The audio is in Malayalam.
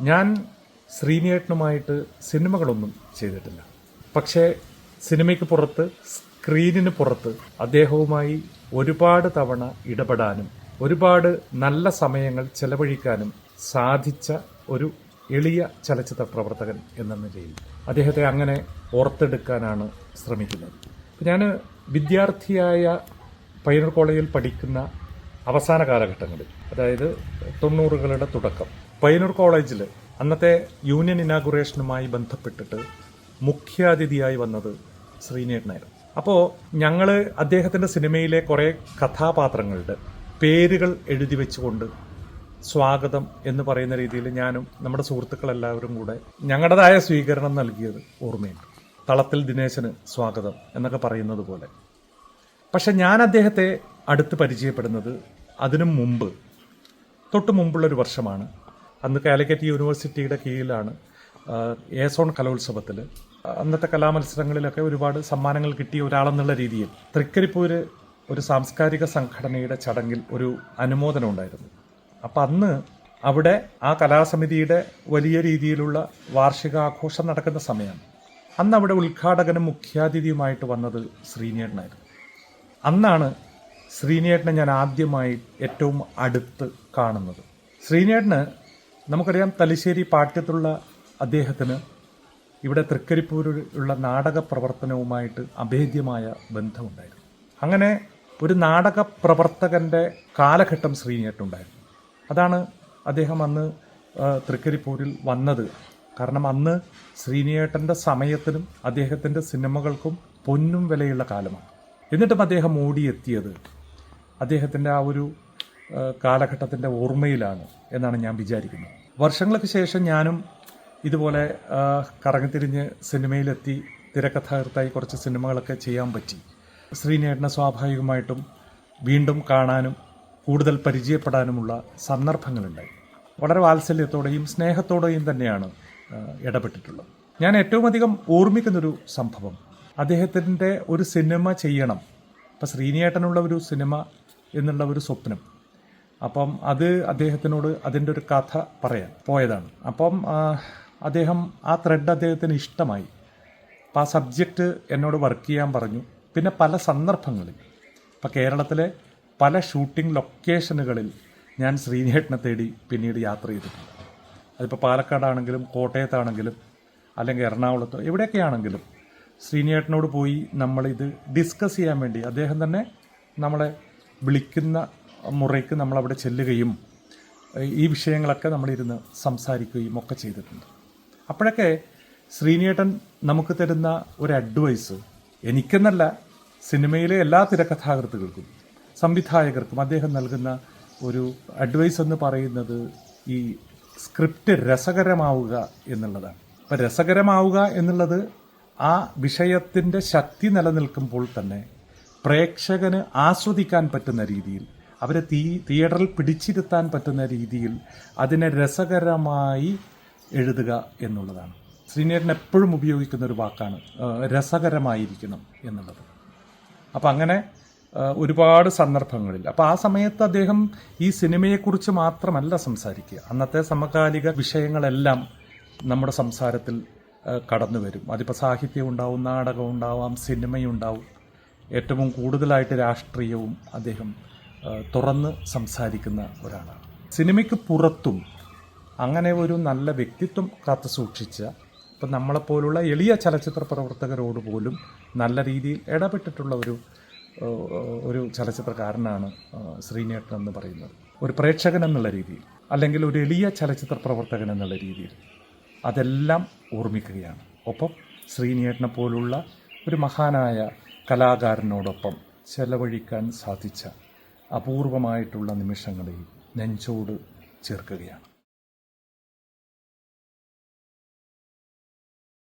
ഞാൻ ശ്രീനിയേട്ടനുമായിട്ട് സിനിമകളൊന്നും ചെയ്തിട്ടില്ല. പക്ഷേ സിനിമയ്ക്ക് പുറത്ത് സ്ക്രീനിന് പുറത്ത് അദ്ദേഹവുമായി ഒരുപാട് തവണ ഇടപെടാനും ഒരുപാട് നല്ല സമയങ്ങൾ ചെലവഴിക്കാനും സാധിച്ച ഒരു എളിയ ചലച്ചിത്ര പ്രവർത്തകൻ എന്ന നിലയിൽ അദ്ദേഹത്തെ അങ്ങനെ ഓർത്തെടുക്കാനാണ് ശ്രമിക്കുന്നത്. ഞാൻ വിദ്യാർത്ഥിയായ പയ്യന്നൂർ കോളേജിൽ പഠിക്കുന്ന അവസാന കാലഘട്ടങ്ങളിൽ അതായത് തൊണ്ണൂറുകളുടെ തുടക്കം പയ്യന്നൂർ കോളേജിൽ അന്നത്തെ യൂണിയൻ ഇനാഗുറേഷനുമായി ബന്ധപ്പെട്ടിട്ട് മുഖ്യാതിഥിയായി വന്നത് ശ്രീനേട്ടനായിരുന്നു. അപ്പോൾ ഞങ്ങൾ അദ്ദേഹത്തിന്റെ സിനിമയിലെ കുറേ കഥാപാത്രങ്ങളുടെ പേരുകൾ എഴുതി വെച്ചുകൊണ്ട് സ്വാഗതം എന്ന് പറയുന്ന രീതിയിൽ ഞാനും നമ്മുടെ സുഹൃത്തുക്കളെല്ലാവരും കൂടെ ഞങ്ങളുടേതായ സ്വീകരണം നൽകിയത് ഓർമ്മയുണ്ട്. തളത്തിൽ ദിനേശന് സ്വാഗതം എന്നൊക്കെ പറയുന്നത് പോലെ. പക്ഷെ ഞാൻ അദ്ദേഹത്തെ അടുത്ത് പരിചയപ്പെടുന്നത് അതിനു മുമ്പ് തൊട്ട് മുമ്പുള്ളൊരു വർഷമാണ്. അന്ന് കാലിക്കറ്റ് യൂണിവേഴ്സിറ്റിയുടെ കീഴിലാണ് ഏസോൺ കലോത്സവത്തിൽ അന്നത്തെ കലാമത്സരങ്ങളിലൊക്കെ ഒരുപാട് സമ്മാനങ്ങൾ കിട്ടിയ ഒരാളെന്നുള്ള രീതിയിൽ തൃക്കരിപ്പൂര് ഒരു സാംസ്കാരിക സംഘടനയുടെ ചടങ്ങിൽ ഒരു അനുമോദനം ഉണ്ടായിരുന്നു. അപ്പം അന്ന് അവിടെ ആ കലാസമിതിയുടെ വലിയ രീതിയിലുള്ള വാർഷികാഘോഷം നടക്കുന്ന സമയമാണ് അന്ന് അവിടെ ഉദ്ഘാടകനും മുഖ്യാതിഥിയുമായിട്ട് വന്നത് ശ്രീനേട്ടനായിരുന്നു. അന്നാണ് ശ്രീനേട്ടനെ ഞാൻ ആദ്യമായി ഏറ്റവും അടുത്ത് കാണുന്നത്. ശ്രീനേട്ടന് നമുക്കറിയാം തലശ്ശേരി പാട്യത്തുള്ള അദ്ദേഹത്തിന് ഇവിടെ തൃക്കരിപ്പൂരിലുള്ള നാടക പ്രവർത്തനവുമായിട്ട് അഭേദ്യമായ ബന്ധമുണ്ടായിരുന്നു. അങ്ങനെ ഒരു നാടക പ്രവർത്തകന്റെ കാലഘട്ടം ശ്രീനേട്ടുണ്ടായിരുന്നു അതാണ് അദ്ദേഹം അന്ന് തൃക്കരിപ്പൂരിൽ വന്നത്. കാരണം അന്ന് ശ്രീനിയേട്ടന്റെ സമയത്തിനും അദ്ദേഹത്തിന്റെ സിനിമകൾക്കും പൊന്നും വിലയുള്ള കാലമാണ്. എന്നിട്ടും അദ്ദേഹം ഓടിയെത്തിയത് അദ്ദേഹത്തിന്റെ ആ ഒരു കാലഘട്ടത്തിന്റെ ഓർമ്മയിലാണ് എന്നാണ് ഞാൻ വിചാരിക്കുന്നത്. വർഷങ്ങൾക്ക് ശേഷം ഞാനും ഇതുപോലെ കറങ്ങിത്തിരിഞ്ഞ് സിനിമയിലെത്തി തിരക്കഥാകൃത്തായി കുറച്ച് സിനിമകളൊക്കെ ചെയ്യാൻ പറ്റി. ശ്രീനേട്ടനെ സ്വാഭാവികമായിട്ടും വീണ്ടും കാണാനും കൂടുതൽ പരിചയപ്പെടാനുമുള്ള സന്ദർഭങ്ങളുണ്ടായി. വളരെ വാത്സല്യത്തോടെയും സ്നേഹത്തോടെയും തന്നെയാണ് ഇടപെട്ടിട്ടുള്ളത്. ഞാൻ ഏറ്റവും അധികം ഓർമ്മിക്കുന്നൊരു സംഭവം അദ്ദേഹത്തിന്റെ ഒരു സിനിമ ചെയ്യണം. ഇപ്പം ശ്രീനിയേട്ടനുള്ള ഒരു സിനിമ എന്നുള്ള ഒരു സ്വപ്നം അപ്പം അത് അദ്ദേഹത്തിനോട് അതിന്റെ ഒരു കഥ പറയാൻ പോയതാണ്. അപ്പം അദ്ദേഹം ആ ത്രെഡ് അദ്ദേഹത്തിന് ഇഷ്ടമായി. അപ്പം ആ സബ്ജക്റ്റ് എന്നോട് വർക്ക് ചെയ്യാൻ പറഞ്ഞു. പിന്നെ പല സന്ദർഭങ്ങളിൽ ഇപ്പം കേരളത്തിലെ പല ഷൂട്ടിംഗ് ലൊക്കേഷനുകളിൽ ഞാൻ ശ്രീനേട്ടനെ തേടി പിന്നീട് യാത്ര ചെയ്തിട്ടുണ്ട്. അതിപ്പോൾ പാലക്കാടാണെങ്കിലും കോട്ടയത്താണെങ്കിലും അല്ലെങ്കിൽ എറണാകുളത്തോ എവിടെയൊക്കെയാണെങ്കിലും ശ്രീനേട്ടനോട് പോയി നമ്മളിത് ഡിസ്കസ് ചെയ്യാൻ വേണ്ടി അദ്ദേഹം തന്നെ നമ്മളെ വിളിക്കുന്ന മുറയ്ക്ക് നമ്മളവിടെ ചെല്ലുകയും ഈ വിഷയങ്ങളൊക്കെ നമ്മളിരുന്ന് സംസാരിക്കുകയും ഒക്കെ ചെയ്തിട്ടുണ്ട്. അപ്പോഴൊക്കെ ശ്രീനേട്ടൻ നമുക്ക് തരുന്ന ഒരു അഡ്വൈസ് എനിക്കെന്നല്ല സിനിമയിലെ എല്ലാ തിരക്കഥാകൃത്തുകൾക്കും സംവിധായകർക്കും അദ്ദേഹം നൽകുന്ന ഒരു അഡ്വൈസ് എന്ന് പറയുന്നത് ഈ സ്ക്രിപ്റ്റ് രസകരമാവുക എന്നുള്ളതാണ്. അപ്പം രസകരമാവുക എന്നുള്ളത് ആ വിഷയത്തിന്റെ ശക്തി നിലനിൽക്കുമ്പോൾ തന്നെ പ്രേക്ഷകന് ആസ്വദിക്കാൻ പറ്റുന്ന രീതിയിൽ അവരെ തീ തിയേറ്ററിൽ പിടിച്ചിരുത്താൻ പറ്റുന്ന രീതിയിൽ അതിനെ രസകരമായി എഴുതുക എന്നുള്ളതാണ്. ശ്രീനേരൻ എപ്പോഴും ഉപയോഗിക്കുന്ന ഒരു വാക്കാണ് രസകരമായിരിക്കണം എന്നുള്ളത്. അപ്പം അങ്ങനെ ഒരുപാട് സന്ദർഭങ്ങളിൽ. അപ്പം ആ സമയത്ത് അദ്ദേഹം ഈ സിനിമയെക്കുറിച്ച് മാത്രമല്ല സംസാരിക്കുക. അന്നത്തെ സമകാലിക വിഷയങ്ങളെല്ലാം നമ്മുടെ സംസാരത്തിൽ കടന്നു വരും. അതിപ്പോൾ സാഹിത്യം ഉണ്ടാവും നാടകം ഉണ്ടാവാം സിനിമയുണ്ടാവും. ഏറ്റവും കൂടുതലായിട്ട് രാഷ്ട്രീയവും അദ്ദേഹം തുറന്ന് സംസാരിക്കുന്ന ഒരാളാണ്. സിനിമയ്ക്ക് പുറത്തും അങ്ങനെ ഒരു നല്ല വ്യക്തിത്വം കാത്തു സൂക്ഷിച്ച ഇപ്പം നമ്മളെപ്പോലുള്ള എളിയ ചലച്ചിത്ര പ്രവർത്തകരോട് പോലും നല്ല രീതിയിൽ ഇടപെട്ടിട്ടുള്ള ഒരു ഒരു ചലച്ചിത്രകാരനാണ് ശ്രീനേട്ടൻ എന്ന് പറയുന്നത്. ഒരു പ്രേക്ഷകൻ എന്നുള്ള രീതിയിൽ അല്ലെങ്കിൽ ഒരു എളിയ ചലച്ചിത്ര പ്രവർത്തകൻ എന്നുള്ള രീതിയിൽ അതെല്ലാം ഓർമ്മിക്കുകയാണ്. ഒപ്പം ശ്രീനേട്ടനെ പോലുള്ള ഒരു മഹാനായ കലാകാരനോടൊപ്പം ചെലവഴിക്കാൻ സാധിച്ച അപൂർവമായിട്ടുള്ള നിമിഷങ്ങളിൽ നെഞ്ചോട് ചേർക്കുകയാണ്.